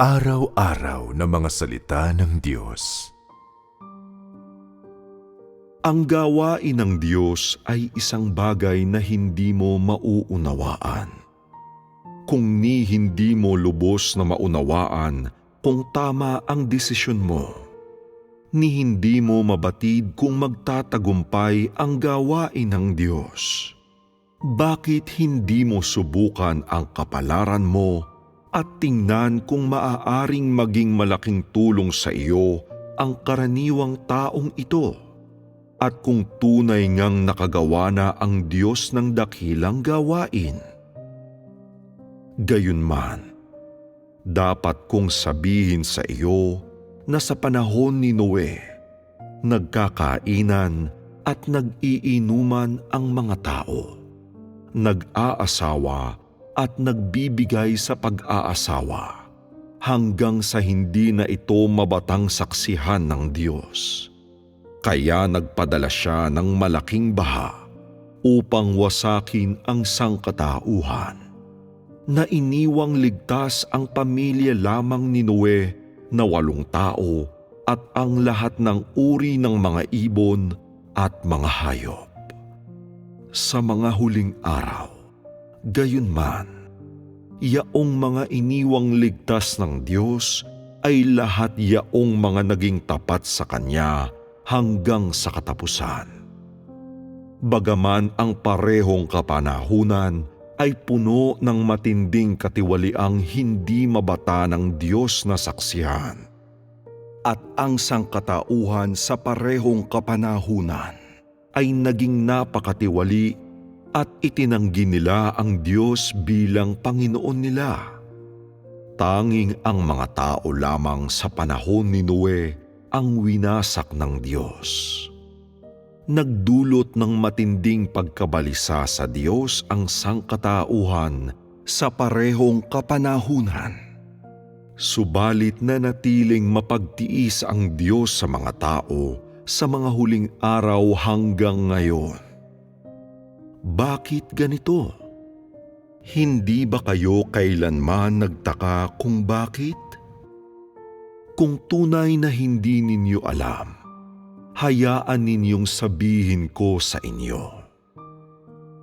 Araw-araw na mga salita ng Diyos. Ang gawain ng Diyos ay isang bagay na hindi mo mauunawaan. Kung ni hindi mo lubos na maunawaan kung tama ang desisyon mo, ni hindi mo mabatid kung magtatagumpay ang gawain ng Diyos. Bakit hindi mo subukan ang kapalaran mo at tingnan kung maaaring maging malaking tulong sa iyo ang karaniwang taong ito? at kung tunay ngang nakagawa na ang Diyos ng dakilang gawain. Gayunman, dapat kong sabihin sa iyo na sa panahon ni Noe, nagkakainan at nag-iinuman ang mga tao, nag-aasawa at nagbibigay sa pag-aasawa hanggang sa hindi na ito mabatang saksihan ng Diyos. Kaya nagpadala siya ng malaking baha upang wasakin ang sangkatauhan. Na iniwang ligtas ang pamilya lamang ni Noe na walong tao at ang lahat ng uri ng mga ibon at mga hayop. Sa mga huling araw, gayunman, yaong mga iniwang ligtas ng Diyos ay lahat yaong mga naging tapat sa Kanya hanggang sa katapusan. Bagaman ang parehong kapanahunan ay puno ng matinding katiwaliang hindi mabata ng Diyos na saksihan. At ang sangkatauhan sa parehong kapanahunan ay naging napakatiwali at itinanggi nila ang Diyos bilang Panginoon nila. Tanging ang mga tao lamang sa panahon ni Noe ang winasak ng Diyos. Nagdulot ng matinding pagkabalisa sa Diyos ang sangkatauhan sa parehong kapanahunan. Subalit na natiling mapagtiis ang Diyos sa mga tao sa mga huling araw hanggang ngayon. Bakit ganito? Hindi ba kayo kailanman nagtaka kung bakit? Kung tunay na hindi ninyo alam, hayaan ninyong sabihin ko sa inyo.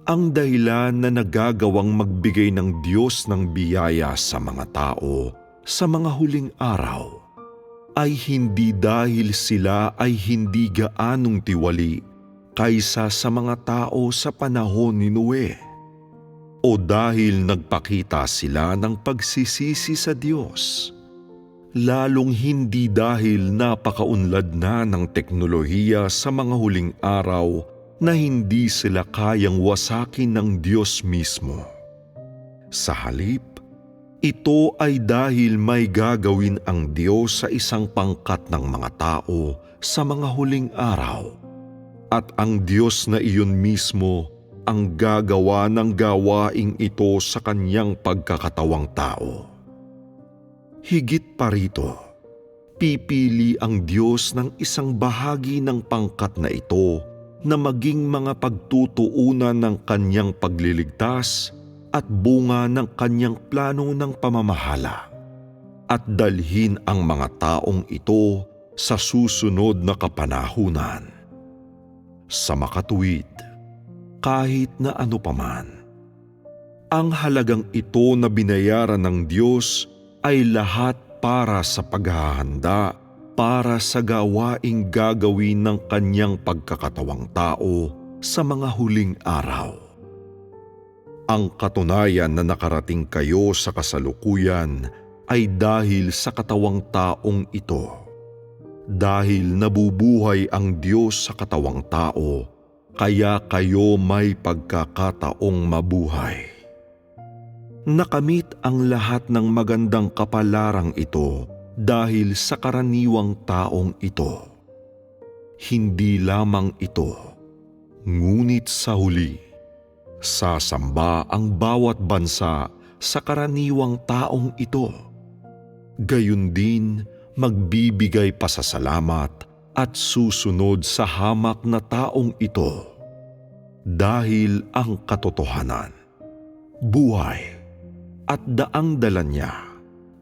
Ang dahilan na nagagawang magbigay ng Diyos ng biyaya sa mga tao sa mga huling araw ay hindi dahil sila ay hindi gaanong tiwali kaysa sa mga tao sa panahon ni Noe o dahil nagpakita sila ng pagsisisi sa Diyos lalong hindi dahil napakaunlad na ng teknolohiya sa mga huling araw na hindi sila kayang wasakin ng Diyos mismo. Sa halip, ito ay dahil may gagawin ang Diyos sa isang pangkat ng mga tao sa mga huling araw. At ang Diyos na iyon mismo ang gagawa ng gawaing ito sa kanyang pagkakatawang tao. Higit pa rito, pipili ang Diyos ng isang bahagi ng pangkat na ito na maging mga pagtutuunan ng kanyang pagliligtas at bunga ng kanyang plano ng pamamahala at dalhin ang mga taong ito sa susunod na kapanahunan. Sa makatuwid, kahit na ano paman, ang halagang ito na binayaran ng Diyos ay lahat para sa paghahanda para sa gawaing gagawin ng kanyang pagkakatawang tao sa mga huling araw. Ang katunayan na nakarating kayo sa kasalukuyan ay dahil sa katawang taong ito. Dahil nabubuhay ang Diyos sa katawang tao, kaya kayo may pagkakataong mabuhay nakamit ang lahat ng magandang kapalarang ito dahil sa karaniwang taong ito. Hindi lamang ito, ngunit sa huli, sasamba ang bawat bansa sa karaniwang taong ito. Gayun din magbibigay pasasalamat at susunod sa hamak na taong ito dahil ang katotohanan, buhay, at daang dala niya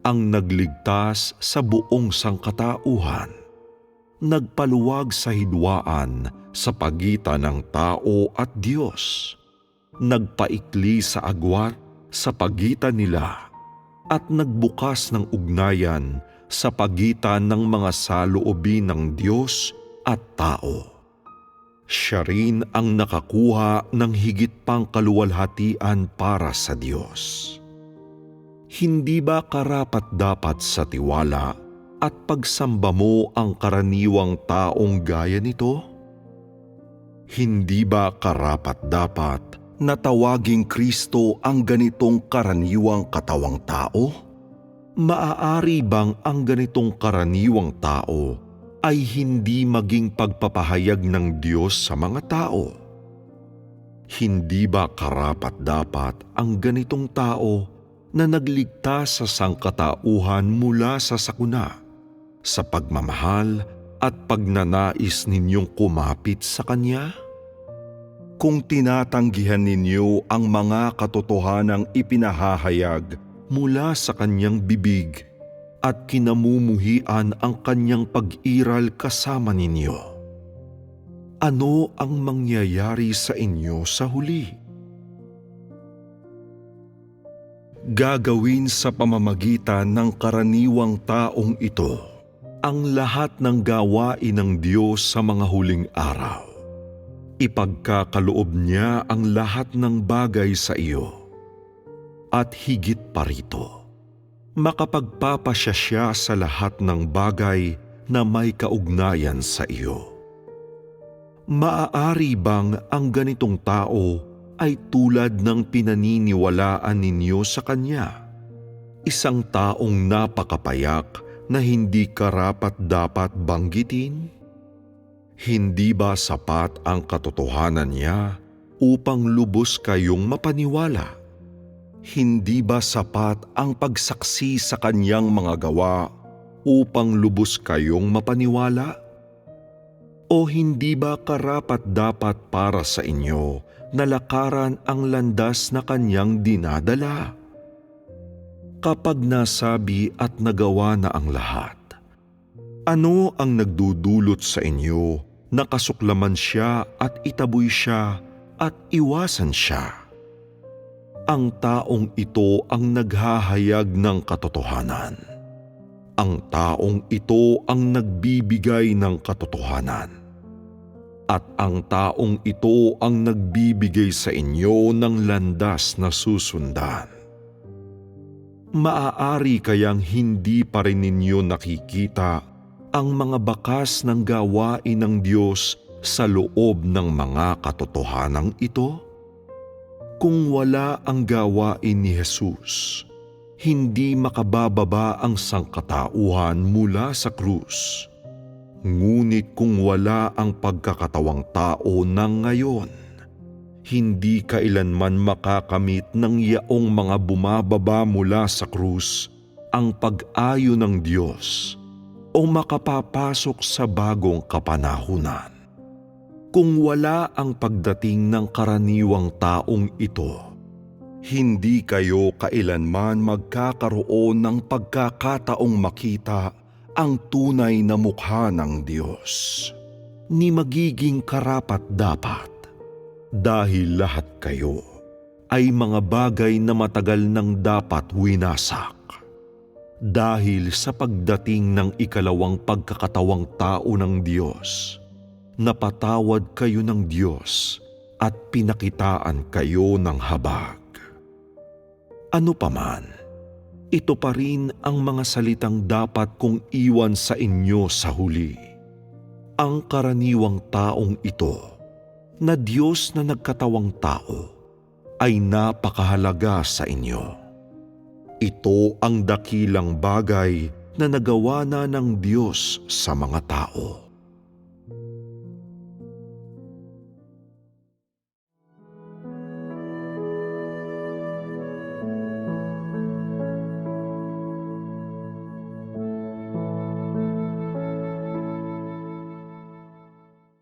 ang nagligtas sa buong sangkatauhan. Nagpaluwag sa hidwaan sa pagitan ng tao at Diyos. Nagpaikli sa agwat sa pagitan nila at nagbukas ng ugnayan sa pagitan ng mga saloobin ng Diyos at tao. Siya rin ang nakakuha ng higit pang kaluwalhatian para sa Diyos. Hindi ba karapat dapat sa tiwala at pagsamba mo ang karaniwang taong gaya nito? Hindi ba karapat dapat na tawaging Kristo ang ganitong karaniwang katawang tao? Maaari bang ang ganitong karaniwang tao ay hindi maging pagpapahayag ng Diyos sa mga tao? Hindi ba karapat dapat ang ganitong tao na nagligtas sa sangkatauhan mula sa sakuna, sa pagmamahal at pagnanais ninyong kumapit sa Kanya? Kung tinatanggihan ninyo ang mga katotohanang ipinahahayag mula sa Kanyang bibig at kinamumuhian ang Kanyang pag-iral kasama ninyo, ano ang mangyayari sa inyo sa huli? gagawin sa pamamagitan ng karaniwang taong ito ang lahat ng gawain ng Diyos sa mga huling araw. Ipagkakaloob niya ang lahat ng bagay sa iyo. At higit pa rito, makapagpapasya siya sa lahat ng bagay na may kaugnayan sa iyo. Maaari bang ang ganitong tao ay tulad ng pinaniniwalaan ninyo sa Kanya. Isang taong napakapayak na hindi karapat dapat banggitin? Hindi ba sapat ang katotohanan niya upang lubos kayong mapaniwala? Hindi ba sapat ang pagsaksi sa kanyang mga gawa upang lubos kayong mapaniwala? O hindi ba karapat dapat para sa inyo nalakaran ang landas na kanyang dinadala. Kapag nasabi at nagawa na ang lahat, ano ang nagdudulot sa inyo na kasuklaman siya at itaboy siya at iwasan siya? Ang taong ito ang naghahayag ng katotohanan. Ang taong ito ang nagbibigay ng katotohanan at ang taong ito ang nagbibigay sa inyo ng landas na susundan. Maaari kayang hindi pa rin ninyo nakikita ang mga bakas ng gawain ng Diyos sa loob ng mga katotohanang ito? Kung wala ang gawain ni Jesus, hindi makabababa ang sangkatauhan mula sa krus Ngunit kung wala ang pagkakatawang tao ng ngayon, hindi kailanman makakamit ng yaong mga bumababa mula sa krus ang pag-ayo ng Diyos o makapapasok sa bagong kapanahunan. Kung wala ang pagdating ng karaniwang taong ito, hindi kayo kailanman magkakaroon ng pagkakataong makita ang tunay na mukha ng Diyos, ni magiging karapat dapat dahil lahat kayo ay mga bagay na matagal nang dapat winasak. Dahil sa pagdating ng ikalawang pagkakatawang tao ng Diyos, napatawad kayo ng Diyos at pinakitaan kayo ng habag. Ano paman, ito pa rin ang mga salitang dapat kong iwan sa inyo sa huli. Ang karaniwang taong ito, na Diyos na nagkatawang tao, ay napakahalaga sa inyo. Ito ang dakilang bagay na nagawa na ng Diyos sa mga tao.